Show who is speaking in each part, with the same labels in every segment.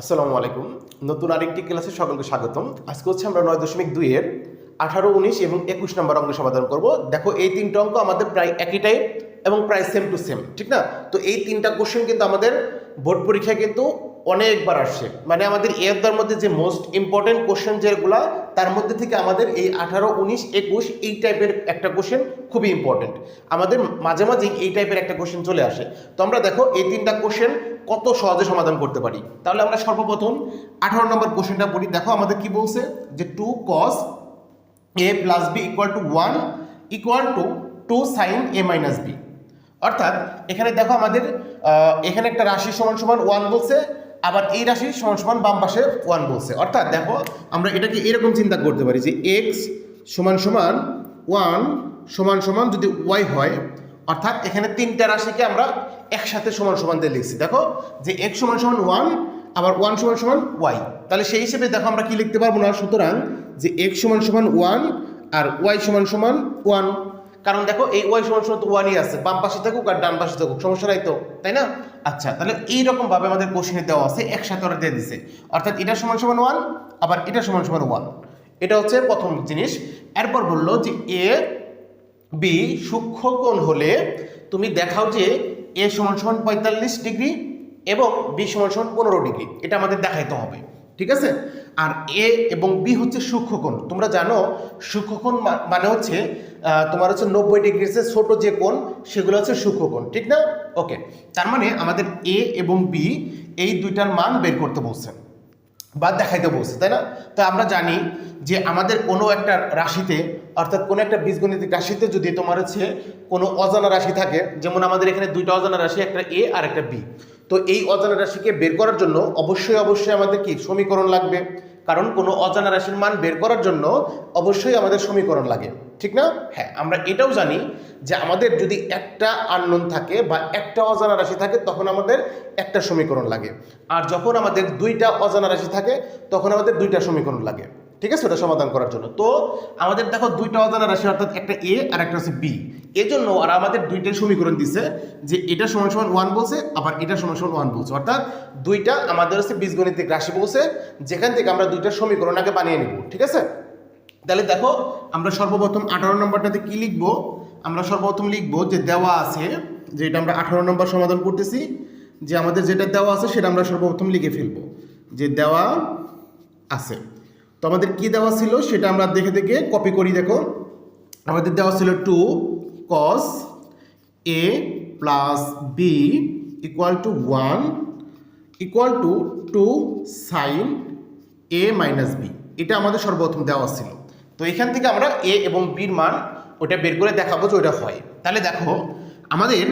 Speaker 1: আসসালামু আলাইকুম। নতুন আরেকটি ক্লাসে সকলকে স্বাগতম। আজকে হচ্ছে আমরা নয় দশমিক দুইয়ের আঠারো, উনিশ এবং একুশ নম্বর অঙ্ক সমাধান করব। দেখো এই তিনটা অঙ্ক আমাদের প্রায় একই টাইপ এবং প্রায় সেম টু সেম ঠিক না? তো এই তিনটা কোশ্চেন কিন্তু আমাদের বোর্ড পরীক্ষায় কিন্তু অনেকবার আসছে। মানে আমাদের এফদার মধ্যে যে মোস্ট ইম্পর্টেন্ট কোশ্চেন যেগুলো, তার মধ্যে থেকে আমাদের এই আঠারো, উনিশ, একুশ, এই টাইপের একটা কোশ্চেন খুবই ইম্পর্টেন্ট আমাদের মাঝে মাঝেই এই টাইপের একটা কোশ্চেন চলে আসে। তো আমরা দেখো, এই তিনটা কোশ্চেন কত সহজে সমাধান করতে পারি? তাহলে আমরা সর্বপ্রথম আঠারো নম্বর কোশ্চেনটা পড়ি। দেখো, আমাদের কি বলছে? যে two cos A plus B equal to one equal to two sine A minus B অর্থাৎ, এখানে দেখো আমাদের এখানে একটা রাশি সমান সমান ওয়ান বলছে। আবার এই রাশি সমান সমান বাম পাশে ওয়ান বলছে। অর্থাৎ দেখো, আমরা এটাকে এরকম চিন্তা করতে পারি যে এক্স সমান সমান ওয়ান সমান সমান যদি ওয়াই হয়, অর্থাৎ এখানে তিনটা রাশিকে আমরা একসাথে সমান সমান দিয়ে লিখছি। দেখো, যে এক্স সমান সমান ওয়ান আবার ওয়ান সমান সমান ওয়াই তাহলে সেই হিসেবে দেখো আমরা কি লিখতে পারব না? সুতরাং যে এক্স সমান সমান ওয়ান আর ওয়াই সমান সমান ওয়ান কারণ দেখো এই ওয়াই সমান সমান তো ওয়ানই আছে, বাম পাশে থাকুক আর ডান পাশে থাকুক, সমস্যা নাই তো, তাই না? আচ্ছা তাহলে এইরকম ভাবে আমাদের কোশ্চেনে দেওয়া আছে, একসাথে ওরা দিয়ে দিছে। অর্থাৎ এটা সমান সমান ওয়ান, আবার এটা সমান সমান ওয়ান। এটা হচ্ছে প্রথম জিনিস। এরপর বলল যে এ, বি সূক্ষ্মকোণ হলে তুমি দেখাও যে এ সমান সমান পঁয়তাল্লিশ ডিগ্রি এবং বি সমান সমান পনেরো ডিগ্রি। এটা আমাদের দেখাইতে হবে। ঠিক আছে? আর এ এবং বি হচ্ছে সূক্ষ্মকোণ। তোমরা জানো, সূক্ষ্মকোণ মানে হচ্ছে তোমার হচ্ছে নব্বই ডিগ্রি ছোট যে কোণ, সেগুলো হচ্ছে সূক্ষ্মকোণ, ঠিক না? ওকে তার মানে আমাদের এ এবং বি এই দুইটার মান বের করতে বলছে, বা দেখাইতে বলছে, তাই না? তো আমরা জানি যে আমাদের কোনো একটা রাশিতে, অর্থাৎ কোনো একটা বীজগণিতিক রাশিতে যদি তোমার হচ্ছে কোনো অজানা রাশি থাকে, যেমন আমাদের এখানে দুইটা অজানা রাশি, একটা এ আর একটা বি তো এই অজানা রাশিকে বের করার জন্য অবশ্যই অবশ্যই আমাদের কি সমীকরণ লাগবে? কারণ কোনো অজানা রাশির মান বের করার জন্য অবশ্যই আমাদের সমীকরণ লাগে। ঠিক না? হ্যাঁ আমরা এটাও জানি যে আমাদের যদি একটা আননোন থাকে বা একটা অজানা রাশি থাকে, তখন আমাদের একটা সমীকরণ লাগে। আর যখন আমাদের দুইটা অজানা রাশি থাকে, তখন আমাদের দুইটা সমীকরণ লাগে। ঠিক আছে? ওটা সমাধান করার জন্য। তো আমাদের দেখো দুইটা অজানা রাশি, অর্থাৎ একটা এ আর একটা হচ্ছে বি এজন্য আর আমাদের দুইটাই সমীকরণ দিছে যে এটা সমান সমান ওয়ান বলছে, আবার এটা সমান সমান ওয়ান বলছে। অর্থাৎ দুইটা আমাদের হচ্ছে বীজগণিতিক রাশি বলছে, যেখান থেকে আমরা দুইটা সমীকরণ আগে বানিয়ে নিব, ঠিক আছে? তাহলে দেখো, আমরা সর্বপ্রথম আঠারো নম্বরটাতে কি লিখব? আমরা সর্বপ্রথম লিখব যে দেওয়া আছে যে এটা আমরা আঠারো নম্বর সমাধান করতেছি, যে আমাদের যেটা দেওয়া আছে সেটা আমরা সর্বপ্রথম লিখে ফেলব। যে দেওয়া আছে। তো আমাদের কি দেওয়া ছিল সেটা আমরা দেখে দেখে কপি করি, দেখো। আমাদের দেওয়া ছিল two cos A plus B equal to one equal to two sine A minus B এটা আমাদের সর্বপ্রথম দেওয়া ছিল। তো এখান থেকে আমরা এ এবং বির মান ওটা বের করে দেখাবো যে ওটা হয়। তাহলে দেখো, আমাদের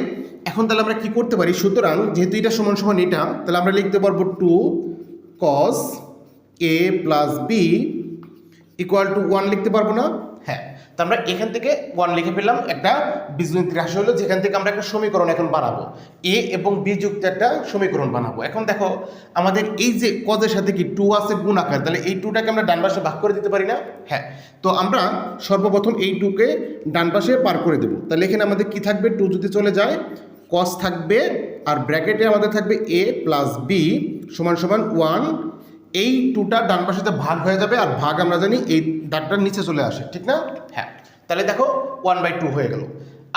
Speaker 1: এখন তাহলে আমরা কি করতে পারি? সুতরাং যেহেতু এটা সমান সমান এটা, তাহলে আমরা লিখতে পারব two cos A plus B equal to one লিখতে পারব না? হ্যাঁ। তো আমরা এখান থেকে ওয়ান লিখে পেলাম একটা বীজগণিত রাশি হলো, যেখান থেকে আমরা একটা সমীকরণ এখন বানাবো। এ এবং বি যুক্ত একটা সমীকরণ বানাবো। এখন দেখো, আমাদের এই যে কজের সাথে কি টু আছে গুণ আকার, তাহলে এই টুটাকে আমরা ডান পাশে ভাগ করে দিতে পারি না? হ্যাঁ। তো আমরা সর্বপ্রথম এই টুকে ডান পাশে পার করে দেবো। তাহলে এখানে আমাদের কি থাকবে? টু যদি চলে যায় কস থাকবে, আর ব্র্যাকেটে আমাদের থাকবে এ প্লাস বি সমান সমান ওয়ান এই টুটা ডান পাশেতে ভাগ হয়ে যাবে আর ভাগ আমরা জানি এই দাগটার নিচে চলে আসে, ঠিক না? হ্যাঁ তাহলে দেখো ওয়ান বাই টু হয়ে গেল।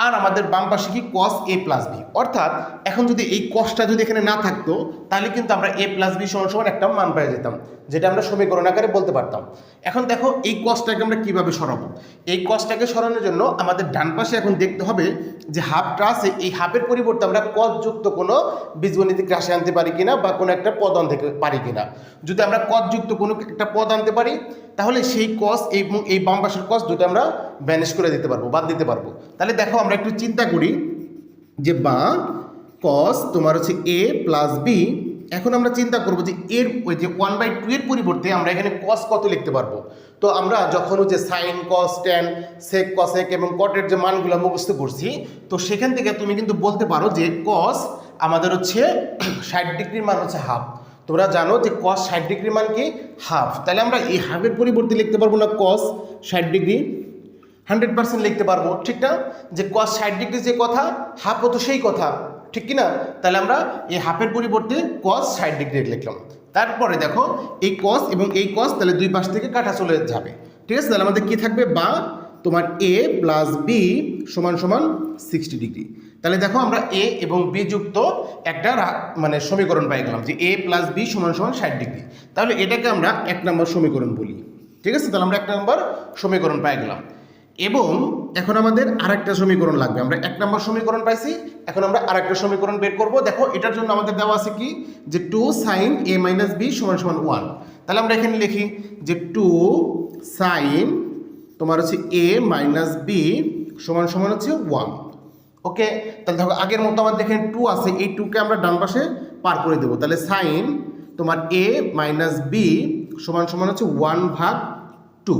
Speaker 1: আর আমাদের বাম পাশে কি কস এ প্লাস বি অর্থাৎ এখন যদি এই কসটা যদি এখানে না থাকতো, তাহলে কিন্তু আমরা এ প্লাস বি সমান সমান একটা মান পেয়ে যেতাম, যেটা আমরা সমীকরণ আকারে বলতে পারতাম। এখন দেখো এই কসটাকে আমরা কীভাবে সরাবো? এই কসটাকে সরানোর জন্য আমাদের ডান পাশে এখন দেখতে হবে যে হাফটা আছে, এই হাফের পরিবর্তে আমরা কস যুক্ত কোনো বীজগণিতিক রাশি আনতে পারি কিনা বা কোনো একটা পদ আনতে পারি কিনা। যদি আমরা কস যুক্ত কোনো একটা পদ আনতে পারি, তাহলে সেই কস এবং এই বাম পাশের কস দুটো আমরা ব্যানিশ করে দিতে পারব, বাদ দিতে পারব। তাহলে দেখো আমরা একটু চিন্তা করি যে বা কস তোমার হচ্ছে এ প্লাস বি এখন আমরা চিন্তা করব যে এর ওই যে ওয়ান বাই টু এর পরিবর্তে আমরা এখানে কস কত লিখতে পারব? তো আমরা যখন হচ্ছে sine cos tan sec cosec এবং কটের যে মানগুলো মুখস্থ করছি, তো সেখান থেকে তুমি কিন্তু বলতে পারো যে কস আমাদের হচ্ছে ষাট ডিগ্রির মান হচ্ছে হাফ তোমরা জানো যে কস ষাট ডিগ্রির মান কি? হাফ তাহলে আমরা এই হাফের পরিবর্তে লিখতে পারব না কস ষাট ডিগ্রি। হান্ড্রেড পার্সেন্ট লিখতে পারব, ঠিক না? যে কস ষাট ডিগ্রি যে কথা হাফও তো সেই কথা। ঠিক কি না তাহলে আমরা এই হাফের পরিবর্তে কস ষাট ডিগ্রি লিখলাম। তারপরে দেখো, এই কস এবং এই কস তাহলে দুই পাশ থেকে কাটা চলে যাবে। ঠিক আছে? তাহলে আমাদের কি থাকবে? বা তোমার এ প্লাস বি সমান সমান সিক্সটি ডিগ্রি তাহলে দেখো আমরা এ এবং বি যুক্ত একটা মানে সমীকরণ পাই গেলাম যে এ প্লাস বি সমান সমান ষাট ডিগ্রি তাহলে এটাকে আমরা এক নম্বর সমীকরণ বলি। ঠিক আছে? তাহলে আমরা এক নম্বর সমীকরণ পাই গেলাম। এবং এখন আমাদের আরেকটা সমীকরণ লাগবে। আমরা এক নম্বর সমীকরণ পাইছি, এখন আমরা আরেকটা সমীকরণ বের করব। দেখো, এটার জন্য আমাদের দেওয়া আছে কি? যে two sine A minus B সমান সমান ওয়ান তাহলে আমরা এখানে লিখি যে টু সাইন তোমার হচ্ছে এ মাইনাস বি সমান সমান হচ্ছে ওয়ান ওকে? তাহলে দেখো, আগের মতো আমাদের এখানে টু আছে, এই টুকে আমরা ডান পাশে পার করে দেবো। তাহলে সাইন তোমার এ মাইনাস বি সমান সমান হচ্ছে ওয়ান ভাগ টু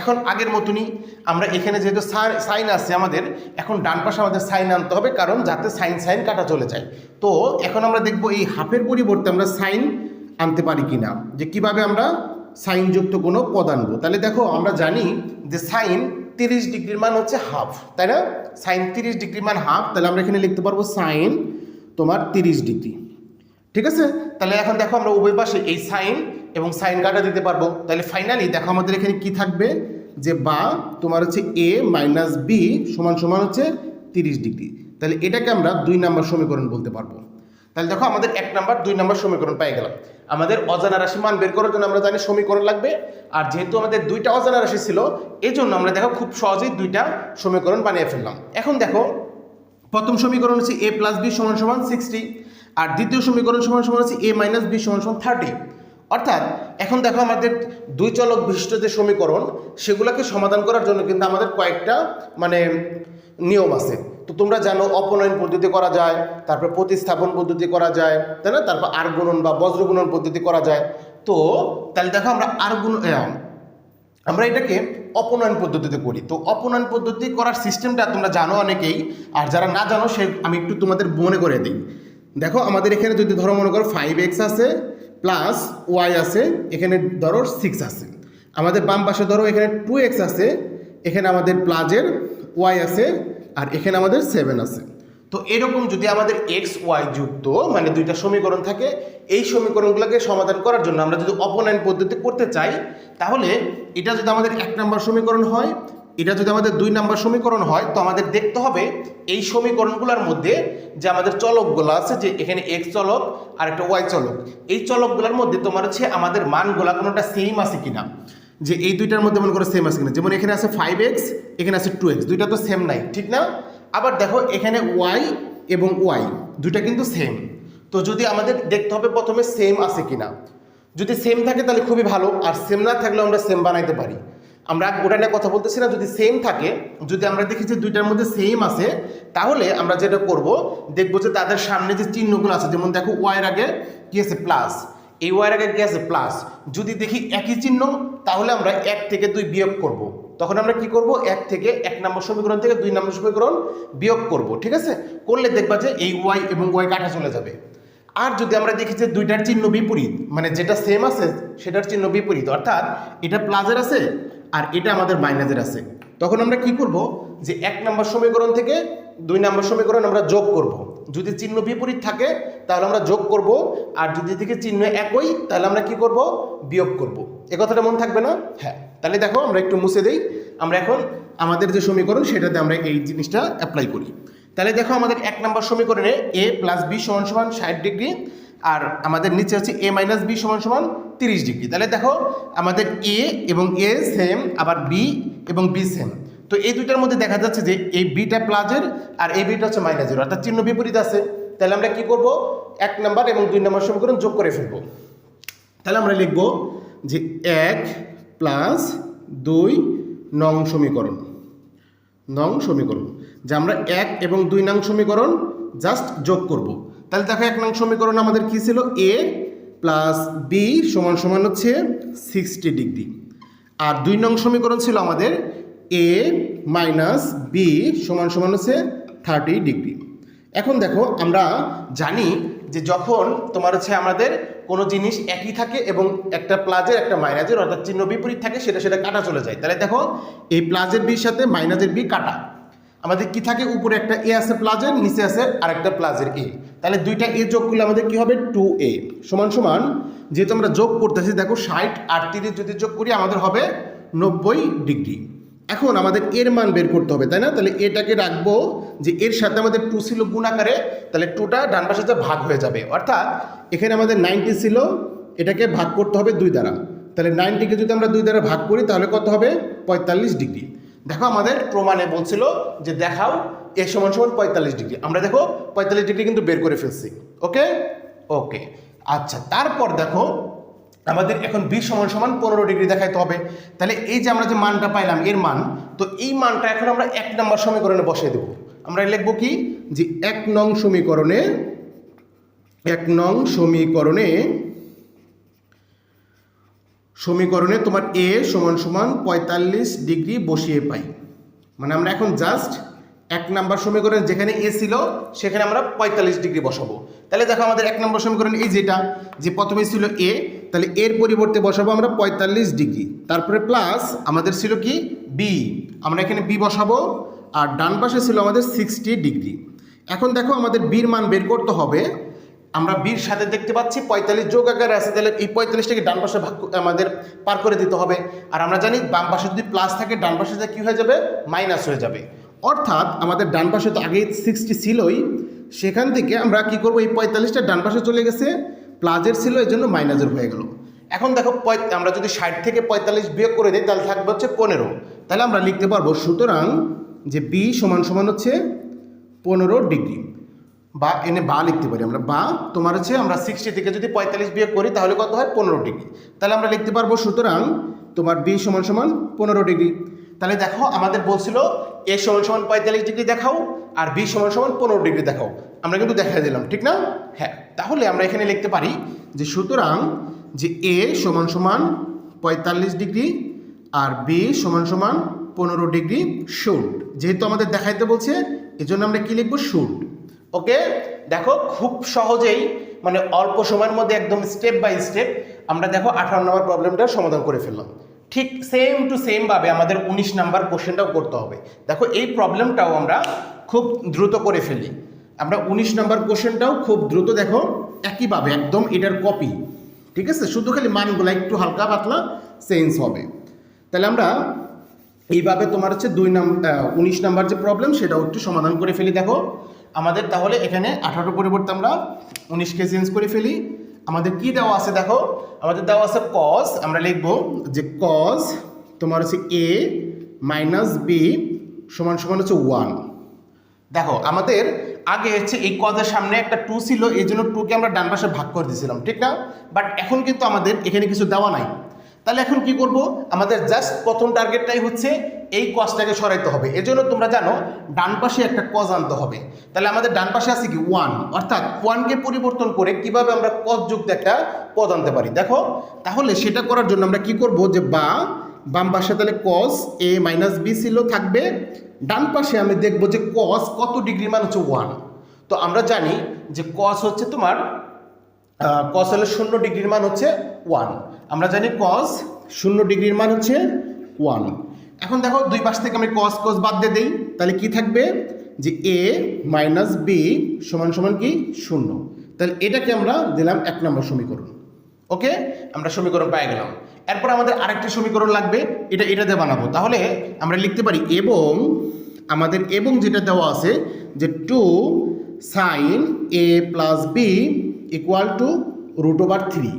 Speaker 1: এখন আগের মতনই আমরা এখানে যেহেতু সাইন আছে আমাদের, এখন ডান পাশে আমাদের সাইন আনতে হবে, কারণ যাতে সাইন সাইন কাটা চলে যায়। তো এখন আমরা দেখব এই হাফের পরিবর্তে আমরা সাইন আনতে পারি কিনা, যে কীভাবে আমরা সাইন যুক্ত কোনো পদ আনব। তাহলে দেখো, আমরা জানি যে সাইন তিরিশ ডিগ্রির মান হচ্ছে হাফ, তাই না? সাইন তিরিশ ডিগ্রির মান হাফ, তাহলে আমরা এখানে লিখতে পারব সাইন তোমার তিরিশ ডিগ্রি। ঠিক আছে? তাহলে এখন দেখো আমরা উভয় পাশে এই সাইন এবং সাইন কাটা দিতে পারব। তাহলে ফাইনালি দেখো আমাদের এখানে কি থাকবে? যে বা তোমার হচ্ছে এ মাইনাস বি সমান সমান হচ্ছে তিরিশ ডিগ্রি। তাহলে এটাকে আমরা দুই নাম্বার সমীকরণ বলতে পারব। তাহলে দেখো আমাদের এক নাম্বার, দুই নাম্বার সমীকরণ পেয়ে গেলাম। আমাদের অজানা রাশি মান বের করার জন্য আমরা জানি সমীকরণ লাগবে। আর যেহেতু আমাদের দুইটা অজানা রাশি ছিল এই জন্য আমরা দেখো খুব সহজেই দুইটা সমীকরণ বানিয়ে ফেললাম। এখন দেখো, প্রথম সমীকরণ হচ্ছে এ প্লাস বি সমান সমান সিক্সটি আর দ্বিতীয় সমীকরণ সমান সমান হচ্ছে এ মাইনাস বি সমান সমান থার্টি অর্থাৎ এখন দেখো আমাদের দুই চলক বিশিষ্ট যে সমীকরণ, সেগুলোকে সমাধান করার জন্য কিন্তু আমাদের কয়েকটা মানে নিয়ম আছে। তো তোমরা জানো অপনয়ন পদ্ধতি করা যায়, তারপর প্রতিস্থাপন পদ্ধতি করা যায়, তাই না? তারপর আর গুণন বা বজ্রগুণন পদ্ধতি করা যায়। তো তাহলে দেখো আমরা আর গুণ আমরা এটাকে অপনয়ন পদ্ধতিতে করি। তো অপনয়ন পদ্ধতি করার সিস্টেমটা তোমরা জানো অনেকেই, আর যারা না জানো সে আমি একটু তোমাদের মনে করে দিই। দেখো আমাদের এখানে যদি ধরো মনে করো ফাইভ এক্স আছে প্লাস ওয়াই আছে, এখানে ধরো সিক্স আছে। আমাদের বাম পাশে ধরো এখানে টু এক্স আছে, এখানে আমাদের প্লাজের ওয়াই আছে, আর এখানে আমাদের সেভেন আছে। তো এরকম যদি আমাদের এক্স ওয়াই যুক্ত মানে দুইটা সমীকরণ থাকে, এই সমীকরণগুলোকে সমাধান করার জন্য আমরা যদি অপনয়ন পদ্ধতি করতে চাই, তাহলে এটা যদি আমাদের এক নম্বর সমীকরণ হয় এটা যদি আমাদের দুই নম্বর সমীকরণ হয়, তো আমাদের দেখতে হবে এই সমীকরণগুলোর মধ্যে যে আমাদের চলকগুলো আছে, যে এখানে এক্স চলক আর একটা ওয়াই চলক, এই চলকগুলোর মধ্যে তোমার হচ্ছে আমাদের মানগুলা কোনোটা সেম আছে কিনা? যে এই দুইটার মধ্যে মনে করো সেম আছে কিনা? যেমন এখানে আছে ফাইভ এক্স এখানে আছে টু এক্স দুইটা তো সেম নাই, ঠিক না? আবার দেখো এখানে ওয়াই এবং ওয়াই দুইটা কিন্তু সেম তো যদি আমাদের দেখতে হবে প্রথমে সেম আছে কিনা? যদি সেম থাকে তাহলে খুবই ভালো, আর সেম না থাকলে আমরা সেম বানাইতে পারি। আমরা ওটা নিয়ে কথা বলতেছি না, যদি সেম থাকে, যদি আমরা দেখি যে দুইটার মধ্যে সেম আছে, তাহলে আমরা যেটা করব, দেখব যে তাদের সামনে যে চিহ্নগুলো আছে, যেমন দেখো ওয়াইয়ের আগে কি আছে? প্লাস এই ওয়াইয়ের আগে কি আছে? প্লাস যদি দেখি একই চিহ্ন, তাহলে আমরা এক থেকে দুই বিয়োগ করব। তখন আমরা কি করব? এক থেকে এক নম্বর সমীকরণ থেকে দুই নম্বর সমীকরণ বিয়োগ করব, ঠিক আছে? করলে দেখবা যে এই ওয়াই এবং ওয়াই কাটা চলে যাবে। আর যদি আমরা দেখি যে দুইটার চিহ্ন বিপরীত মানে যেটা সেম আছে, সেটার চিহ্ন বিপরীত, অর্থাৎ এটা প্লাজের আছে আর এটা আমাদের মাইনাসের আছে। তখন আমরা কি করব? যে এক নম্বর সমীকরণ থেকে দুই নম্বর সমীকরণ আমরা যোগ করব। যদি চিহ্ন বিপরীত থাকে, তাহলে আমরা যোগ করব। আর যদি থেকে চিহ্ন একই, তাহলে আমরা কি করব? বিয়োগ করব। এ কথাটা মনে থাকবে না? হ্যাঁ। তাহলে দেখো, আমরা একটু মুছে দেই। আমরা এখন আমাদের যে সমীকরণ, সেটাতে আমরা এই জিনিসটা অ্যাপ্লাই করি। তাহলে দেখো, আমাদের এক নম্বর সমীকরণে এ প্লাস বি সমান সমান ষাট ডিগ্রি, আর আমাদের নিচে হচ্ছে এ মাইনাস বি সমান সমান তিরিশ ডিগ্রি। তাহলে দেখো আমাদের এ এবং এ সেম আবার বি এবং বি সেম তো এই দুইটার মধ্যে দেখা যাচ্ছে যে এই বিটা প্লাজের আর এই বিটা হচ্ছে মাইনাসের অর্থাৎ চিহ্ন বিপরীত আছে। তাহলে আমরা কি করব? এক নাম্বার এবং দুই নম্বর সমীকরণ যোগ করে ফেলব। তাহলে আমরা লিখব যে এক প্লাস দুই নং সমীকরণ। নং সমীকরণ। যে আমরা এক এবং দুই নং সমীকরণ জাস্ট যোগ করব। তাহলে দেখো এক নং সমীকরণ আমাদের কি ছিল? এ প্লাস বি সমান সমান হচ্ছে সিক্সটি ডিগ্রি। আর দুই নং সমীকরণ ছিল আমাদের এ মাইনাস বি সমান সমান হচ্ছে থার্টি ডিগ্রি। এখন দেখো, আমরা জানি যে যখন তোমার হচ্ছে আমাদের কোনো জিনিস একই থাকে এবং একটা প্লাজের একটা মাইনাজের অর্থাৎ চিহ্ন বিপরীত থাকে, সেটা সেটা কাটা চলে যায়। তাহলে দেখো, এই প্লাজের বির সাথে মাইনাজের বি কাটা। আমাদের কি থাকে? উপরে একটা এ আছে প্লাজের নিচে আছে আরেকটা প্লাজের এ তাহলে দুইটা এ যোগ করলে আমাদের কি হবে? টু এ সমান সমান যেহেতু আমরা যোগ করতেছি, দেখো ষাট আর তিরিশ যদি যোগ করি, আমাদের হবে নব্বই ডিগ্রি। এখন আমাদের এর মান বের করতে হবে, তাই না? তাহলে এটাকে রাখব যে এর সাথে আমাদের টু ছিল গুণ আকারে, তাহলে টুটা ডান পাশে ভাগ হয়ে যাবে। অর্থাৎ এখানে আমাদের নাইনটি ছিল, এটাকে ভাগ করতে হবে দুই দ্বারা। তাহলে নাইনটিকে যদি আমরা দুই দ্বারা ভাগ করি, তাহলে কত হবে? পঁয়তাল্লিশ ডিগ্রি। দেখো আমাদের প্রমাণে বলছিল যে দেখাও এ সমান সমান পঁয়তাল্লিশ ডিগ্রি। আমরা দেখো পঁয়তাল্লিশ ডিগ্রি কিন্তু বের করে ফেলছি। ওকে? ওকে। আচ্ছা তারপর দেখো আমাদের এখন বি সমান সমান পনেরো ডিগ্রি দেখাইতে হবে। তাহলে এই যে আমরা যে মানটা পাইলাম, এর মান, তো এই মানটা এখন আমরা এক নম্বর সমীকরণে বসিয়ে দেবো। আমরা লিখব কি? যে এক নং সমীকরণে, এক নং সমীকরণে সমীকরণে তোমার এ সমান সমান পঁয়তাল্লিশ ডিগ্রি বসিয়ে পাই। মানে আমরা এখন জাস্ট এক নাম্বার সমীকরণ যেখানে এ ছিল, সেখানে আমরা পঁয়তাল্লিশ ডিগ্রি বসাবো। তাহলে দেখো আমাদের এক নম্বর সমীকরণ এই যেটা, যে প্রথমে ছিল এ তাহলে এর পরিবর্তে বসাবো আমরা পঁয়তাল্লিশ ডিগ্রি। তারপরে প্লাস আমাদের ছিল কি? বি আমরা এখানে বি বসাবো, আর ডান পাশে ছিল আমাদের সিক্সটি ডিগ্রি। এখন দেখো আমাদের বির মান বের করতে হবে। আমরা বির সাথে দেখতে পাচ্ছি পঁয়তাল্লিশ যোগ আকারে আছে, তাহলে এই পঁয়তাল্লিশটাকে ডান পাশে ভাগ আমাদের পার করে দিতে হবে। আর আমরা জানি বাম পাশে যদি প্লাস থাকে, ডান পাশে কী হয়ে যাবে? মাইনাস হয়ে যাবে। অর্থাৎ আমাদের ডান পাশে তো আগে সিক্সটি ছিলই, সেখান থেকে আমরা কি করব? এই পঁয়তাল্লিশটা ডান পাশে চলে গেছে প্লাজের ছিল, এই জন্য মাইনাসের হয়ে গেল। এখন দেখো আমরা যদি ষাট থেকে পঁয়তাল্লিশ বিয়োগ করে দিই, তাহলে থাকবে হচ্ছে পনেরো। তাহলে আমরা লিখতে পারব, সুতরাং যে বি সমান সমান হচ্ছে পনেরো ডিগ্রি। বা এনে বা লিখতে পারি আমরা। বা তোমার হচ্ছে আমরা সিক্সটি থেকে যদি পঁয়তাল্লিশ বিয়োগ করি, তাহলে কত হয়? পনেরো ডিগ্রি। তাহলে আমরা লিখতে পারব, সুতরাং তোমার বি সমান সমান পনেরো ডিগ্রি। তাহলে দেখো, আমাদের বলছিল এ সমান সমান পঁয়তাল্লিশ ডিগ্রি দেখাও আর বি সমান সমান পনেরো ডিগ্রি দেখাও। আমরা কিন্তু দেখাই দিলাম, ঠিক না? হ্যাঁ তাহলে আমরা এখানে লিখতে পারি যে সুতরাং যে এ সমান সমান পঁয়তাল্লিশ ডিগ্রি আর বি সমান সমান পনেরো ডিগ্রি শুট যেহেতু আমাদের দেখাইতে বলছে, এজন্য আমরা কি লিখব? শুট ওকে দেখো, খুব সহজেই মানে অল্প সময়ের মধ্যে একদম স্টেপ বাই স্টেপ আমরা দেখো আঠারো নম্বর প্রবলেমটা সমাধান করে ফেললাম। ঠিক সেম টু সেম ভাবে আমাদের উনিশ নাম্বার কোশ্চেনটাও করতে হবে। দেখো, এই প্রবলেমটাও আমরা খুব দ্রুত করে ফেলি। আমরা উনিশ নাম্বার কোশ্চেনটাও খুব দ্রুত দেখো, একইভাবে একদম এটার কপি ঠিক আছে? শুধু খালি মানগুলো একটু হালকা পাতলা চেঞ্জ হবে। তাহলে আমরা এইভাবে তোমার হচ্ছে দুই নাম্বার উনিশ নাম্বার যে প্রবলেম সেটাও একটু সমাধান করে ফেলি। দেখো, আমাদের তাহলে এখানে আঠারো পরিবর্তে আমরা উনিশকে চেঞ্জ করে ফেলি। আমাদের কি দেওয়া আছে দেখো? আমাদের দেওয়া আছে কস আমরা লিখব যে কস তোমার হচ্ছে এ মাইনাস বি সমান সমান হচ্ছে ওয়ান দেখো, আমাদের আগে হচ্ছে এই কজের সামনে একটা টু ছিল, এই জন্য টুকে আমরা ডান পাশে ভাগ করে দিয়েছিলাম, ঠিক না? বাট এখন কিন্তু আমাদের এখানে কিছু দেওয়া নাই। তাহলে এখন কি করব? আমাদের জাস্ট প্রথম টার্গেটটাই হচ্ছে এই কজটাকে সরাইতে হবে। এজন্য তোমরা জানো, ডান পাশে একটা কজ আনতে হবে। তাহলে আমাদের ডান পাশে আছে কি? ওয়ান অর্থাৎ ওয়ানকে পরিবর্তন করে কীভাবে আমরা কজ যুক্ত একটা পদ আনতে পারি? দেখো, তাহলে সেটা করার জন্য আমরা কি করব? যে বা, বাম পাশে তাহলে কস এ মাইনাস বি ছিল, থাকবে। ডান পাশে আমি দেখব যে কস কত ডিগ্রি মান হচ্ছে ওয়ান তো আমরা জানি যে কস হচ্ছে তোমার কস হলে শূন্য ডিগ্রির মান হচ্ছে ওয়ান আমরা জানি কস শূন্য ডিগ্রির মান হচ্ছে ওয়ান এখন দেখো দুই পাশ থেকে আমি কস কস বাদ দিয়ে দিই। তাহলে কি থাকবে? যে এ মাইনাস বি সমান সমান কি? শূন্য। তাহলে এটাকে আমরা দিলাম এক নম্বর সমীকরণ। ওকে? আমরা সমীকরণ পেয়ে গেলাম। এরপর আমাদের আরেকটা সমীকরণ লাগবে। এটা এটা দিয়ে বানাবো। তাহলে আমরা লিখতে পারি এবং আমাদের এবং যেটা দেওয়া আছে যে two sine A plus B equal to root over three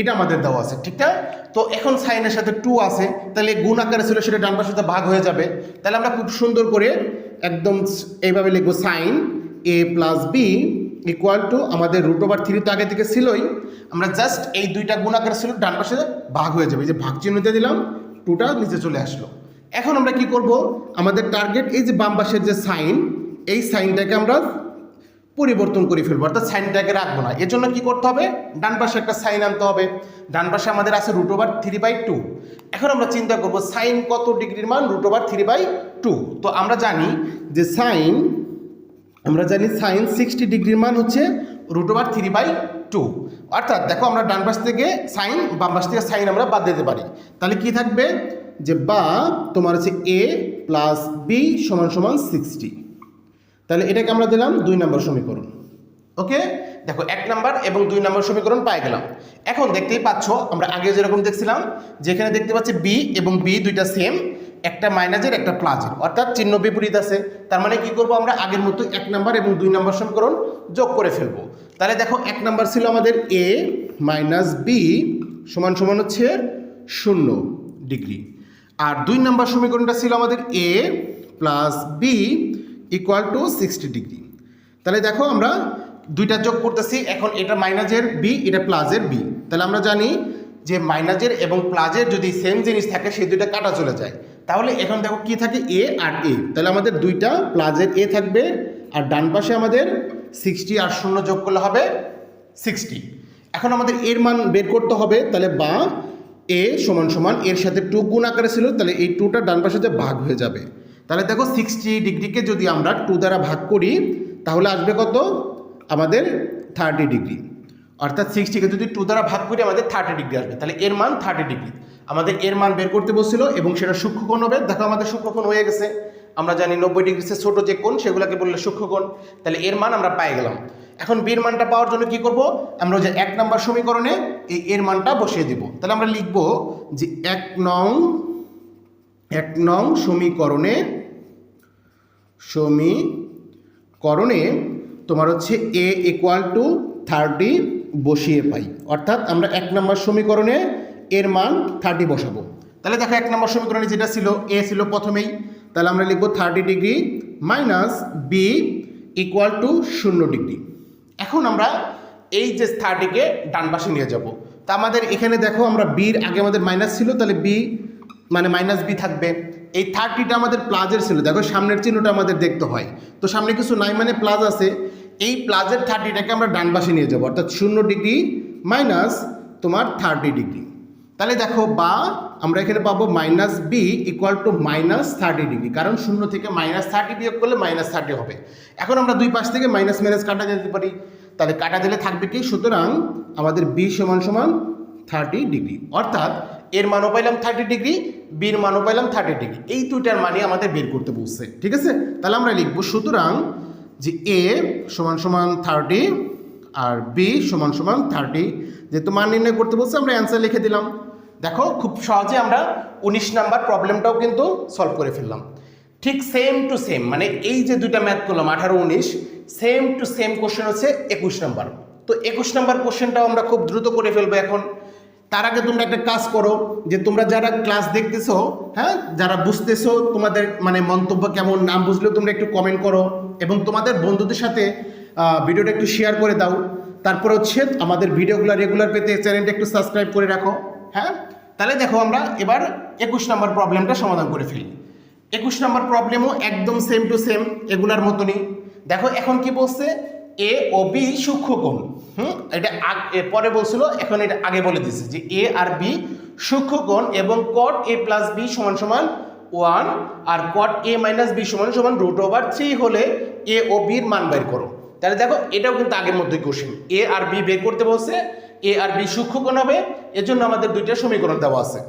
Speaker 1: এটা আমাদের দেওয়া আছে, ঠিক না তো এখন সাইনের সাথে টু আছে, তাহলে গুণ আকারে ছিল সেটা ডান পাশে ভাগ হয়ে যাবে। তাহলে আমরা খুব সুন্দর করে একদম এইভাবে লিখব sine A plus B equal to আমাদের রুট ওভার থ্রি তো আগে থেকে ছিলই। আমরা জাস্ট এই দুইটা গুণ আকারে ছিল, ডান পাশে ভাগ হয়ে যাবে, এই যে ভাগ চিহ্ন দিয়ে দিলাম টুটা নিচে চলে আসলো। এখন আমরা কি করব? আমাদের টার্গেট এই যে বাম পাশের যে সাইন এই সাইনটাকে আমরা পরিবর্তন করে ফেলব, অর্থাৎ সাইনটাকে রাখব না। এর জন্য কি করতে হবে? ডান পাশে একটা সাইন আনতে হবে। ডান পাশে আমাদের আছে root over three by two এখন আমরা চিন্তা করব সাইন কত ডিগ্রির মান? Root over three by two তো আমরা জানি যে সাইন আমরা জানি সাইন সিক্সটি ডিগ্রির মান হচ্ছে root over three by two অর্থাৎ দেখো আমরা ডান পাশ থেকে সাইন বাম পাশ থেকে সাইন আমরা বাদ দিতে পারি। তাহলে কি থাকবে? যে বা তোমার হচ্ছে এ প্লাস বি সমান সমান সিক্সটি তাহলে এটাকে আমরা দিলাম দুই নম্বর সমীকরণ। ওকে? দেখো, এক নাম্বার এবং দুই নাম্বার সমীকরণ পাই গেলাম। এখন দেখতেই পাচ্ছ, আমরা আগে যেরকম দেখছিলাম, যেখানে দেখতে পাচ্ছি বি এবং বি দুইটা সেম একটা মাইনাসের, একটা প্লাসের। অর্থাৎ চিহ্ন বিপরীত আছে। তার মানে কি করব আমরা? আগের মতো এক নাম্বার এবং দুই নাম্বার সমীকরণ যোগ করে ফেলব। তাহলে দেখো, এক নাম্বার ছিল আমাদের এ মাইনাস বি সমান সমান হচ্ছে শূন্য ডিগ্রি। আর দুই নাম্বার সমীকরণটা ছিল আমাদের A plus B equal to sixty degree তাহলে দেখো আমরা দুইটা যোগ করতেছি, এখন এটা মাইনাসের বি এটা প্লাসের বি তাহলে আমরা জানি যে মাইনাসের এবং প্লাসের যদি সেম জিনিস থাকে, সেই দুইটা কাটা চলে যায়। তাহলে এখন দেখো কি থাকে এ আর এ তাহলে আমাদের দুইটা প্লাসের এ থাকবে, আর ডান পাশে আমাদের সিক্সটি আর শূন্য যোগ করলে হবে সিক্সটি এখন আমাদের এর মান বের করতে হবে, তাহলে বা এ সমান সমান এর সাথে টু গুণ আকারে ছিল, তাহলে এই টুটা ডান পাশে যে ভাগ হয়ে যাবে। তাহলে দেখো সিক্সটি ডিগ্রিকে যদি আমরা টু দ্বারা ভাগ করি, তাহলে আসবে কত? আমাদের থার্টি ডিগ্রি। অর্থাৎ সিক্সটিকে যদি টু দ্বারা ভাগ করি, আমাদের থার্টি ডিগ্রি আসবে। তাহলে এর মান থার্টি ডিগ্রি। আমাদের এর মান বের করতে বসছিল এবং সেটা সূক্ষ্মকোণ হবে। দেখো আমাদের সূক্ষ্মকোণ হয়ে গেছে। আমরা জানি নব্বই ডিগ্রি সে ছোটো যে কোণ, সেগুলোকে বললে সূক্ষ্মকোণ। তাহলে এর মান আমরা পাই গেলাম। এখন বির মানটা পাওয়ার জন্য কি করব? আমরা যে এক নম্বর সমীকরণে এই এর মানটা বসিয়ে দিব। তাহলে আমরা লিখব যে এক নং এক নং সমীকরণে সমীকরণে তোমার হচ্ছে এ ইকুয়াল টু থার্টি বসিয়ে পাই। অর্থাৎ আমরা এক নম্বর সমীকরণে এর মান থার্টি বসাবো। তাহলে দেখো এক নম্বর সমীকরণে যেটা ছিল এ ছিল প্রথমেই। তাহলে আমরা লিখব thirty degree minus B equal to শূন্য ডিগ্রি এখন আমরা এই যে থার্টিকে ডান পাশে নিয়ে যাব। তা আমাদের এখানে দেখো আমরা বির আগে আমাদের মাইনাস ছিল, তাহলে বি মানে মাইনাস বি থাকবে। এই থার্টিটা আমাদের প্লাজের ছিল। দেখো, সামনের চিহ্নটা আমাদের দেখতে হয়। তো সামনে কিছু নাই মানে প্লাস আছে। এই প্লাজের থার্টিটাকে আমরা ডান পাশে নিয়ে যাব। অর্থাৎ শূন্য ডিগ্রি মাইনাস তোমার থার্টি ডিগ্রি। তাহলে দেখো, বা আমরা এখানে পাবো minus B equal to minus thirty degree. কারণ শূন্য থেকে মাইনাস থার্টি বিয়োগ করলে মাইনাস থার্টি হবে। এখন আমরা দুই পাশ থেকে মাইনাস মাইনাস কাটা যেতে পারি। তাহলে কাটা দিলে থাকবে কি? সুতরাং আমাদের বি সমান সমান থার্টি ডিগ্রি। অর্থাৎ এর মানও পাইলাম থার্টি ডিগ্রি বির মানও পাইলাম থার্টি ডিগ্রি এই দুইটার মানে আমাদের বের করতে বলছে, ঠিক আছে? তাহলে আমরা লিখব সুতরাং যে এ সমান সমান থার্টি আর বি সমান সমান থার্টি যেহেতু মান নির্ণয় করতে বলছে, আমরা অ্যান্সার লিখে দিলাম। দেখো, খুব সহজে আমরা উনিশ নাম্বার প্রবলেমটাও কিন্তু সলভ করে ফেললাম। ঠিক সেম টু সেম মানে এই যে দুইটা ম্যাথ করলাম, আঠারো, উনিশ সেম টু সেম কোশ্চেন হচ্ছে একুশ নাম্বার। তো একুশ নাম্বার কোশ্চেনটাও আমরা খুব দ্রুত করে ফেলব এখন। তার আগে তোমরা একটা কাজ করো যে তোমরা যারা ক্লাস দেখতেছো হ্যাঁ যারা বুঝতেছো তোমাদের মানে মন্তব্য কেমন, নাম বুঝলেও তোমরা একটু কমেন্ট করো এবং তোমাদের বন্ধুদের সাথে ভিডিওটা একটু শেয়ার করে দাও। তারপর হচ্ছে আমাদের ভিডিওগুলো রেগুলার পেতে চ্যানেলটা একটু সাবস্ক্রাইব করে রাখো হ্যাঁ? তাহলে দেখো আমরা এবার একুশ নম্বর প্রবলেমটা সমাধান করে ফেলি। একুশ নম্বর প্রবলেমও একদম সেম টু সেম এগুলার মতনই। দেখো, এখন কি বলছে? এ ও বি সূক্ষ্মকোণ। হুম? এটা পরে বলছিল, এখন এটা আগে বলে দিচ্ছে যে এ আর বি সূক্ষ্মকোণ এবং কট এ প্লাস বি সমান সমান ওয়ান আর কট এ মাইনাস বি সমান সমান রুট ওভার থ্রি হলে এ ও বির মান বের করো। তাহলে দেখো, এটাও কিন্তু আগের মধ্যেই কোশ্চেন এ আর বি বের করতে বলছে এ আর বি সূক্ষ্মকোণ হবে, এজন্য আমাদের দুইটা সমীকরণ দেওয়া আছে।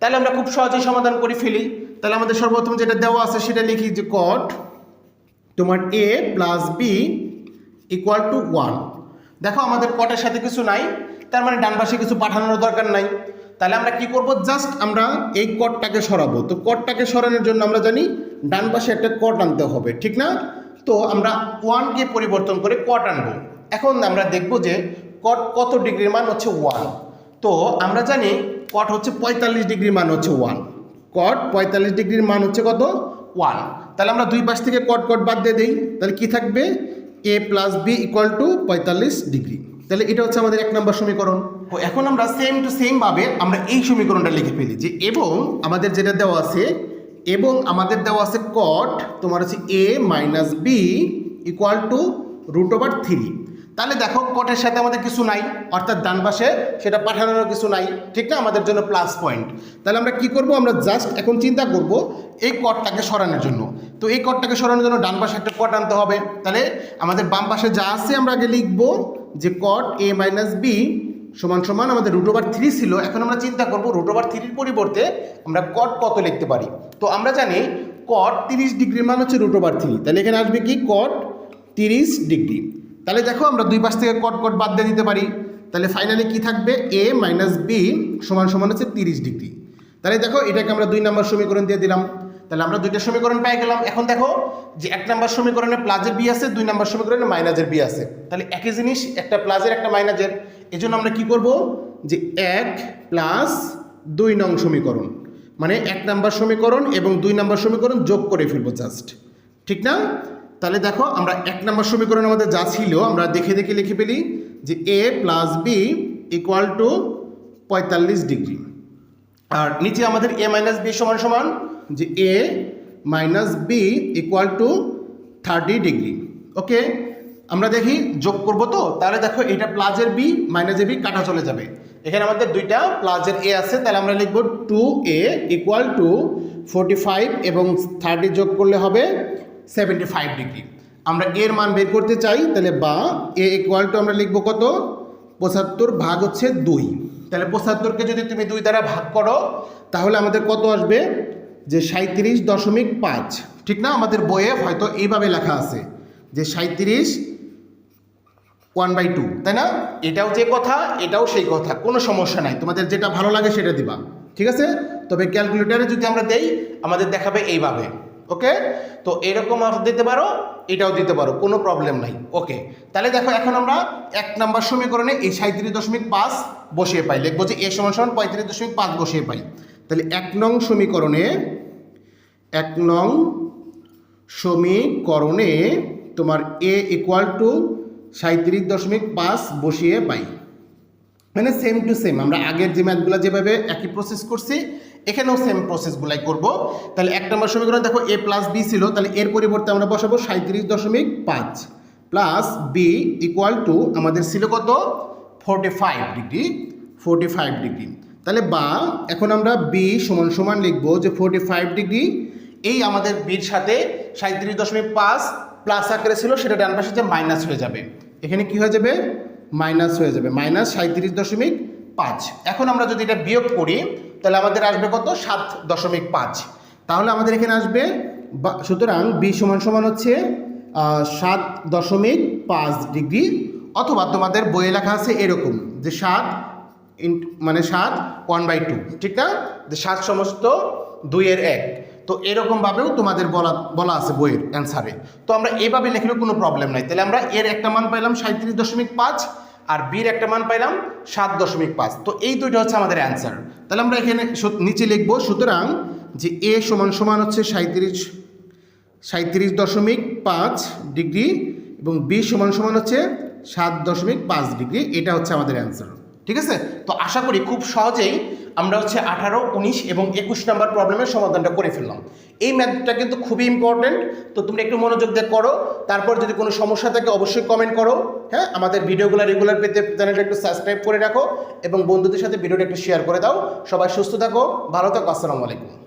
Speaker 1: তাহলে আমরা খুব সহজেই সমাধান করে ফেলি। তাহলে আমাদের সর্বপ্রথম যেটা দেওয়া আছে, সেটা লিখি যে কট তোমার A plus B equal to one দেখো আমাদের কটের সাথে কিছু নাই, তার মানে ডান পাশে কিছু পাঠানোর দরকার নাই। তাহলে আমরা কি করব? জাস্ট আমরা এই কটটাকে সরাবো। তো কটটাকে সরানোর জন্য আমরা জানি ডান পাশে একটা কট আনতে হবে, ঠিক না? তো আমরা ওয়ানকে পরিবর্তন করে কট আনব। এখন আমরা দেখব যে কট কত ডিগ্রির মান হচ্ছে ওয়ান তো আমরা জানি কট হচ্ছে পঁয়তাল্লিশ ডিগ্রির মান হচ্ছে ওয়ান কট পঁয়তাল্লিশ ডিগ্রির মান হচ্ছে কত? ওয়ান তাহলে আমরা দুই পাশ থেকে কট কট বাদ দিয়ে দিই। তাহলে কি থাকবে? A plus B equal to পঁয়তাল্লিশ ডিগ্রি তাহলে এটা হচ্ছে আমাদের এক নম্বর সমীকরণ। তো এখন আমরা সেম টু সেমভাবে আমরা এই সমীকরণটা লিখে ফেলি যে এবং আমাদের যেটা দেওয়া আছে, এবং আমাদের দেওয়া আছে কট তোমার হচ্ছে A minus B equal to root over three তাহলে দেখো কটের সাথে আমাদের কিছু নাই, অর্থাৎ ডান পাশে সেটা পাঠানোর কিছু নাই, ঠিক না? আমাদের জন্য প্লাস পয়েন্ট তাহলে আমরা কি করব? আমরা জাস্ট এখন চিন্তা করব এই কটটাকে সরানোর জন্য। তো এই কটটাকে সরানোর জন্য ডান পাশে একটা কট আনতে হবে। তাহলে আমাদের বাম পাশে যা আছে আমরা আগে লিখব যে কট এ মাইনাস বি সমান সমান আমাদের রুট ওভার থ্রি ছিল। এখন আমরা চিন্তা করব রুট ওভার থ্রির পরিবর্তে আমরা কট কত লিখতে পারি। তো আমরা জানি কট তিরিশ ডিগ্রির মান হচ্ছে রুট ওভার থ্রি তাহলে এখানে আসবে কি? কট তিরিশ ডিগ্রি। তাহলে দেখো আমরা দুই পাশ থেকে কট কট বাদ দিয়ে দিতে পারি। তাহলে ফাইনালি কি থাকবে? এ মাইনাস বি সমান সমান হচ্ছে তিরিশ ডিগ্রি। তাহলে দেখো এটাকে আমরা দুই নম্বর সমীকরণ দিয়ে দিলাম। তাহলে আমরা দুইটা সমীকরণ পেয়ে গেলাম। এখন দেখো যে এক নম্বর সমীকরণে প্লাজের বি আছে, দুই নম্বর সমীকরণে মাইনাসের বি আছে। তাহলে একই জিনিস, একটা প্লাজের একটা মাইনাসের এই জন্য আমরা কি করব? যে এক প্লাস দুই নং সমীকরণ। মানে এক নম্বর সমীকরণ এবং দুই নম্বর সমীকরণ যোগ করে ফেলব জাস্ট ঠিক না? তাহলে দেখো, আমরা এক নম্বর সমীকরণ আমাদের যা ছিল, আমরা দেখে দেখে লিখে ফেলি যে A plus B equal to পঁয়তাল্লিশ ডিগ্রি আর নিচে আমাদের এ মাইনাস বি সমান সমান, যে A minus B equal to thirty degree okay আমরা দেখি, যোগ করব তো? তাহলে দেখো, এটা প্লাজের বি মাইনাসের বি কাটা চলে যাবে। এখানে আমাদের দুইটা প্লাজের এ আছে, তাহলে আমরা লিখব two A equal to forty five এবং থার্টি যোগ করলে হবে সেভেন্টি ফাইভ ডিগ্রি আমরা এর মান বের করতে চাই, তাহলে বা এ ইকুয়াল টু আমরা লিখব কত? পঁচাত্তর ভাগ হচ্ছে দুই। তাহলে পঁচাত্তরকে যদি তুমি দুই দ্বারা ভাগ করো, তাহলে আমাদের কত আসবে? যে সাঁত্রিশ দশমিক পাঁচ। ঠিক না? আমাদের বইয়ে হয়তো এইভাবে লেখা আছে, যে সাঁত্রিশ ওয়ান বাই টু তাই না? এটাও যে কথা, এটাও সেই কথা। কোনো সমস্যা নাই। তোমাদের যেটা ভালো লাগে সেটা দিবা। ঠিক আছে? তবে ক্যালকুলেটারে যদি আমরা দেই, আমাদের দেখাবে এইভাবে। ওকে তো এরকম দিতে পারো, এটাও দিতে পারো, কোনো প্রবলেম নাই। ওকে তাহলে দেখো এখন আমরা এক নম্বর সমীকরণে এই সাঁত্রিশ দশমিক পাঁচ বসিয়ে পাই। লিখব যে এ সমান সমান পঁয়ত্রিশ দশমিক পাঁচ বসিয়ে পাই। তাহলে এক নং সমীকরণে, এক নং সমীকরণে তোমার এ ইকুয়াল টু সাঁত্রিশ দশমিক পাঁচ বসিয়ে পাই। মানে সেম টু সেম আমরা আগের যে ম্যাথগুলো যেভাবে একই প্রসেস করছি এখানেও সেম প্রসেসগুলাই করব। তাহলে এক নম্বর সমীকরণ দেখো এ প্লাস বি ছিল, তাহলে এর পরিবর্তে আমরা বসাবো সাঁত্রিশ দশমিক পাঁচ প্লাস বি ইকুয়াল টু আমাদের ছিল কত? Forty five degree forty five degree তাহলে বা, এখন আমরা বি সমান সমান লিখব যে ফোরটি ফাইভ ডিগ্রি এই আমাদের বির সাথে সাঁত্রিশ দশমিক পাঁচ প্লাস আকারে ছিল, সেটা ডান পাশে যে মাইনাস হয়ে যাবে। এখানে কি হয়ে যাবে? মাইনাস হয়ে যাবে। মাইনাস সাঁত্রিশ দশমিক পাঁচ। এখন আমরা যদি এটা বিয়োগ করি তাহলে আমাদের আসবে কত? সাত দশমিক পাঁচ। তাহলে আমাদের এখানে আসবে সুতরাং বি সমান সমান হচ্ছে সাত দশমিক পাঁচ ডিগ্রি। অথবা তোমাদের বইয়ে লেখা আছে এরকম, যে সাত মানে সাত ওয়ান বাই টু ঠিক না? যে সাত সমস্ত দুইয়ের এক। তো এরকমভাবেও তোমাদের বলা বলা আছে বইয়ের অ্যান্সারে তো আমরা এভাবে লিখলেও কোনো প্রবলেম নাই। তাহলে আমরা এর একটা মান পাইলাম সাঁত্রিশ দশমিক পাঁচ আর বির একটা মান পাইলাম সাত দশমিক পাঁচ। তো এই দুইটা হচ্ছে আমাদের অ্যান্সার তাহলে আমরা এখানে নিচে লিখব, সুতরাং যে এ সমান সমান হচ্ছে সাঁত্রিশ সাঁত্রিশ দশমিক পাঁচ ডিগ্রি এবং বি সমান সমান হচ্ছে সাত দশমিক পাঁচ ডিগ্রি। এটা হচ্ছে আমাদের অ্যান্সার ঠিক আছে? তো আশা করি খুব সহজেই আমরা হচ্ছে আঠারো, উনিশ এবং একুশ নাম্বার প্রবলেমের সমাধানটা করে ফেললাম। এই ম্যাথটা কিন্তু খুবই ইম্পর্ট্যান্ট তো তুমি একটু মনোযোগ দিয়ে করো। তারপর যদি কোনো সমস্যা থাকে, অবশ্যই কমেন্ট করো। হ্যাঁ আমাদের ভিডিওগুলো রেগুলার পেতে চ্যানেলটা একটু সাবস্ক্রাইব করে রাখো এবং বন্ধুদের সাথে ভিডিওটা একটু শেয়ার করে দাও। সবাই সুস্থ থাকো, ভালো থাকো, আসসালামু আলাইকুম।